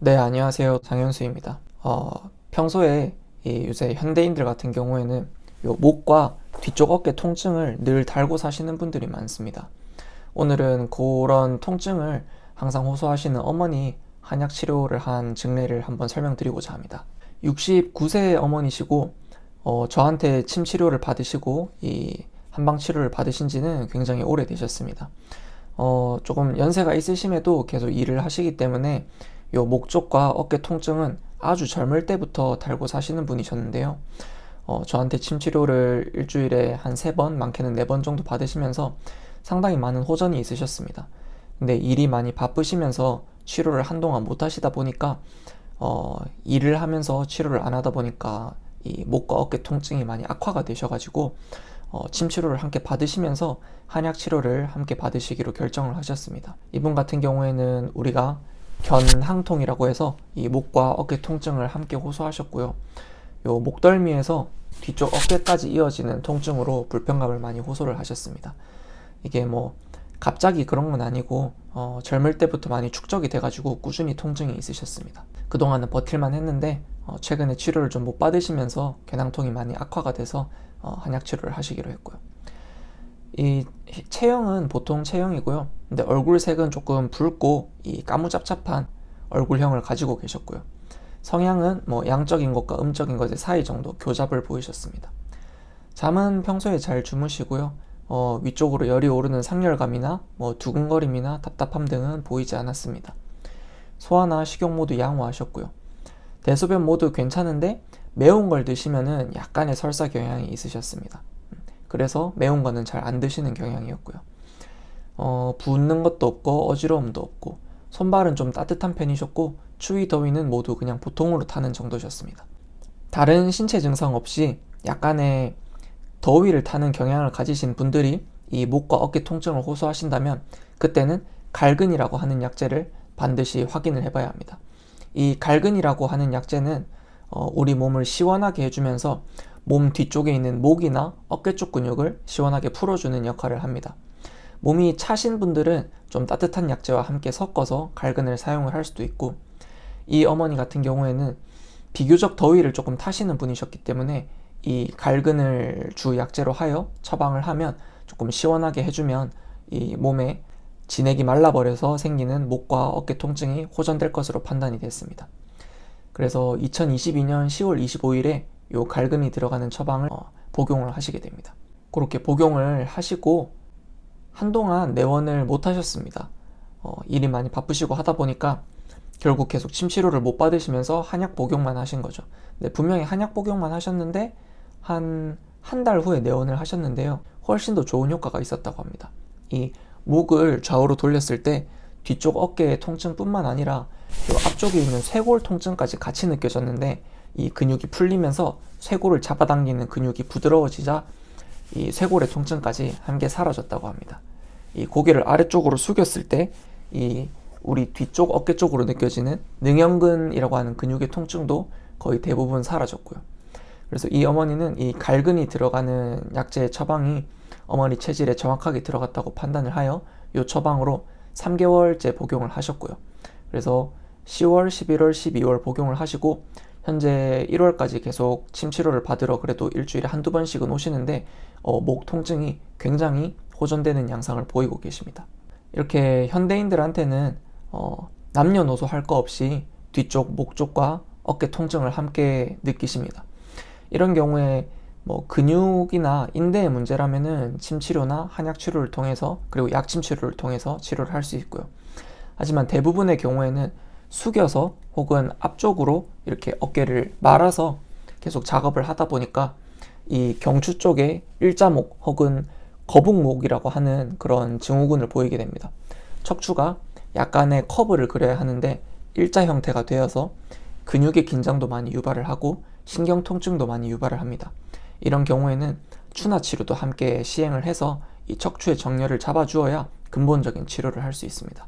네, 안녕하세요. 장현수입니다. 어, 평소에 이 요새 현대인들 같은 경우에는 요 목과 뒤쪽 어깨 통증을 늘 달고 사시는 분들이 많습니다. 오늘은 그런 통증을 항상 호소하시는 어머니 한약 치료를 한 증례를 한번 설명드리고자 합니다. 69세 어머니시고 어, 저한테 침 치료를 받으시고 이 한방 치료를 받으신 지는 굉장히 오래 되셨습니다. 어, 조금 연세가 있으심에도 계속 일을 하시기 때문에 요 목 쪽과 어깨 통증은 아주 젊을 때부터 달고 사시는 분이셨는데요. 어, 저한테 침 치료를 일주일에 한 세 번, 많게는 네 번 정도 받으시면서 상당히 많은 호전이 있으셨습니다. 근데 일이 많이 바쁘시면서 치료를 한동안 못 하시다 보니까 어, 일을 하면서 치료를 안 하다 보니까 이 목과 어깨 통증이 많이 악화가 되셔가지고 어, 침 치료를 함께 받으시면서 한약 치료를 함께 받으시기로 결정을 하셨습니다. 이분 같은 경우에는 우리가 견항통이라고 해서 이 목과 어깨 통증을 함께 호소하셨고요. 요 목덜미에서 뒤쪽 어깨까지 이어지는 통증으로 불편감을 많이 호소를 하셨습니다. 이게 뭐 갑자기 그런 건 아니고 어, 젊을 때부터 많이 축적이 돼가지고 꾸준히 통증이 있으셨습니다. 그동안은 버틸만 했는데 어, 최근에 치료를 좀 못 받으시면서 견항통이 많이 악화가 돼서 어, 한약 치료를 하시기로 했고요. 이 체형은 보통 체형이고요. 근데 얼굴색은 조금 붉고 이 까무잡잡한 얼굴형을 가지고 계셨고요. 성향은 뭐 양적인 것과 음적인 것의 사이 정도 교잡을 보이셨습니다. 잠은 평소에 잘 주무시고요. 어, 위쪽으로 열이 오르는 상열감이나 뭐 두근거림이나 답답함 등은 보이지 않았습니다. 소화나 식욕 모두 양호하셨고요. 대소변 모두 괜찮은데 매운 걸 드시면은 약간의 설사 경향이 있으셨습니다. 그래서 매운 거는 잘 안 드시는 경향이었고요. 어, 붓는 것도 없고 어지러움도 없고 손발은 좀 따뜻한 편이셨고 추위 더위는 모두 그냥 보통으로 타는 정도셨습니다. 다른 신체 증상 없이 약간의 더위를 타는 경향을 가지신 분들이 이 목과 어깨 통증을 호소하신다면 그때는 갈근이라고 하는 약재를 반드시 확인을 해봐야 합니다. 이 갈근이라고 하는 약재는 어, 우리 몸을 시원하게 해주면서 몸 뒤쪽에 있는 목이나 어깨 쪽 근육을 시원하게 풀어주는 역할을 합니다. 몸이 차신 분들은 좀 따뜻한 약재와 함께 섞어서 갈근을 사용을 할 수도 있고 이 어머니 같은 경우에는 비교적 더위를 조금 타시는 분이셨기 때문에 이 갈근을 주 약재로 하여 처방을 하면 조금 시원하게 해주면 이 몸에 진액이 말라버려서 생기는 목과 어깨 통증이 호전될 것으로 판단이 됐습니다. 그래서 2022년 10월 25일에 요 갈근이 들어가는 처방을 어, 복용을 하시게 됩니다. 그렇게 복용을 하시고 한동안 내원을 못 하셨습니다. 어, 일이 많이 바쁘시고 하다 보니까 결국 계속 침 치료를 못 받으시면서 한약 복용만 하신 거죠. 네, 분명히 한약 복용만 하셨는데 한 한 달 후에 내원을 하셨는데요. 훨씬 더 좋은 효과가 있었다고 합니다. 이 목을 좌우로 돌렸을 때 뒤쪽 어깨의 통증뿐만 아니라 앞쪽에 있는 쇄골 통증까지 같이 느껴졌는데 이 근육이 풀리면서 쇄골을 잡아당기는 근육이 부드러워지자 이 쇄골의 통증까지 함께 사라졌다고 합니다. 이 고개를 아래쪽으로 숙였을 때 이 우리 뒤쪽 어깨 쪽으로 느껴지는 능형근이라고 하는 근육의 통증도 거의 대부분 사라졌고요. 그래서 이 어머니는 이 갈근이 들어가는 약재의 처방이 어머니 체질에 정확하게 들어갔다고 판단을 하여 이 처방으로 3개월째 복용을 하셨고요. 그래서 10월, 11월, 12월 복용을 하시고 현재 1월까지 계속 침 치료를 받으러 그래도 일주일에 한두 번씩은 오시는데 어, 목 통증이 굉장히 호전되는 양상을 보이고 계십니다. 이렇게 현대인들한테는 어, 남녀노소 할 거 없이 뒤쪽 목 쪽과 어깨 통증을 함께 느끼십니다. 이런 경우에 뭐 근육이나 인대의 문제라면은 침 치료나 한약 치료를 통해서 그리고 약침 치료를 통해서 치료를 할 수 있고요. 하지만 대부분의 경우에는 숙여서 혹은 앞쪽으로 이렇게 어깨를 말아서 계속 작업을 하다 보니까 이 경추 쪽에 일자목 혹은 거북목이라고 하는 그런 증후군을 보이게 됩니다. 척추가 약간의 커브를 그려야 하는데 일자 형태가 되어서 근육의 긴장도 많이 유발을 하고 신경 통증도 많이 유발을 합니다. 이런 경우에는 추나 치료도 함께 시행을 해서 이 척추의 정렬을 잡아주어야 근본적인 치료를 할 수 있습니다.